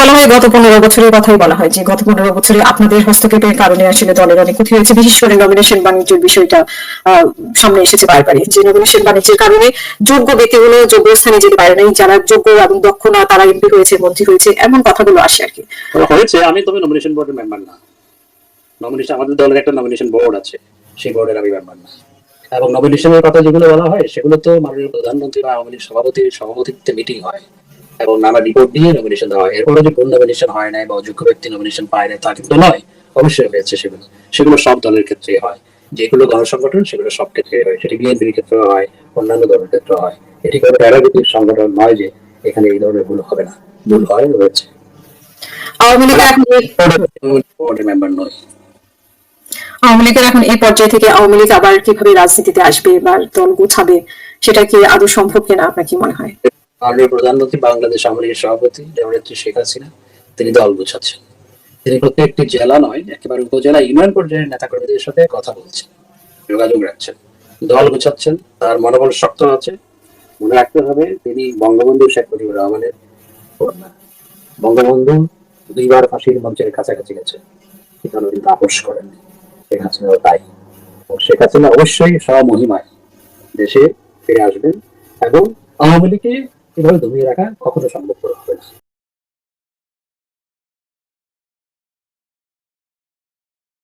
বলা হয়, গত পনেরো বছরের কথাই বলা হয় যে, গত পনেরো বছরে আপনাদের হস্তক্ষেপের কারণে আসলে দলের অনেক ক্ষতি হয়েছে। বিশেষ করে নমিনেশন বাণিজ্যের বিষয়টা সামনে এসেছে বারবারই। যে নমিনেশন বাণিজ্যের কারণে যোগ্য ব্যক্তিগুলো যোগ্য স্থানে যেতে পারে নাই, যারা যোগ্য এবং দক্ষ না, তারা এমপি হয়েছে, মন্ত্রী হয়েছে, এমন কথাগুলো আসে আর কি। হয়েছে, আমি তবে নমিনেশন বোর্ডের মেম্বার না। নমিনেশন আমাদের দলের একটা নমিনেশন বোর্ড আছে, সেই বোর্ডের আমি মেম্বার না। এবং নমিনেশনের কথা যেগুলো বলা হয়, সেগুলো তো মাননীয় প্রধানমন্ত্রী বা আওয়ামী লীগ সভাপতির সভাপতিত্বে মিটিং হয়। এবং নানা রিপোর্ট দিয়ে নমিনেশন দেওয়া হয়। এরপরে যে কোন নমিনেশন হয় নাই বা অযোগ্য ব্যক্তি নমিনেশন পায় না তা কিন্তু নয়। অবশ্যই হয়েছে সেগুলো। সেগুলো সব দলের ক্ষেত্রে হয়। যেগুলো গণসংগঠন সেগুলো সব ক্ষেত্রে হয়। সেটি বিএনপির ক্ষেত্রে হয় অন্যান্য দলের ক্ষেত্রে হয়। এটি কোনো সংগঠন নয় যে এখানে এই ধরনের ভুল হবে না। ভুল হয় রয়েছে। আওয়ামী লীগের এখন এই- মেম্বার নয়। আওয়ামী লীগের এখন এই পর্যায়ে থেকে আওয়ামী লীগ আবার কীভাবে রাজনীতিতে আসবে বা দল গোছাবে সেটা কি আদৌ সম্ভব কিনা আপনার কি মনে হয়? মাননীয় প্রধানমন্ত্রী, বাংলাদেশ আওয়ামী লীগের সভাপতি জননেত্রী শেখ হাসিনা, তিনি দল গুছাচ্ছেন তিনি প্রত্যেকটি জেলা নয়, একেবারে উপজেলা ইউনিয়ন পর্যায়ের নেতা কর্মীদের সাথে কথা বলছেন, যোগাযোগ রাখছেন। দল গুছাচ্ছেন তার মনোবল শক্ত আছে। মনে রাখতে হবে, তিনি বঙ্গবন্ধু শেখ মুজিবুর রহমানের বঙ্গবন্ধু দুইবার ফাঁসির মঞ্চের কাছাকাছি গেছে সেখানে কিন্তু আপোষ করেননি শেখ হাসিনাও তাই। শেখ হাসিনা অবশ্যই স্বমহিমায় দেশে ফিরে আসবেন এবং আওয়ামী লীগকে এভাবে দমিয়ে রাখা কখনো সম্ভব হবে না